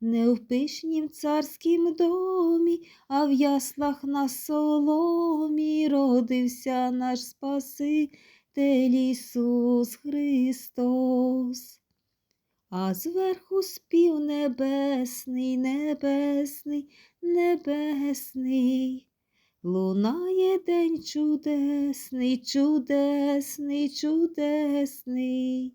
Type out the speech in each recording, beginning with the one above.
Не в пишнім царськім домі, а в яслах на соломі родився наш Спаситель Ісус Христос. А зверху спів небесний, небесний, небесний. Лунає день чудесний, чудесний, чудесний.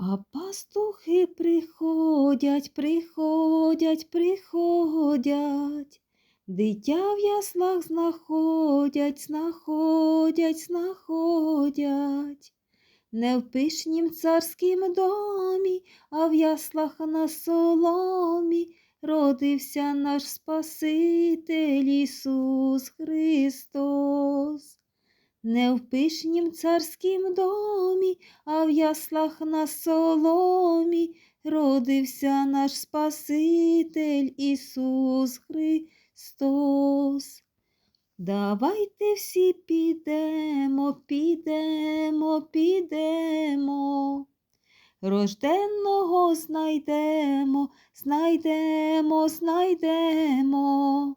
А пастухи приходять, приходять, приходять, дитя в яслах знаходять, знаходять, знаходять. Не в пишнім царськім домі, а в яслах на соломі родився наш Спаситель Ісус Христос. Не в пишнім царськім домі, а в яслах на соломі родився наш Спаситель Ісус Христос. Давайте всі підемо, підемо, підемо. Рожденного знайдемо, знайдемо, знайдемо.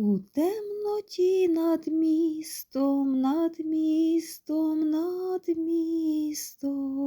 У темноті над містом, над містом, над містом.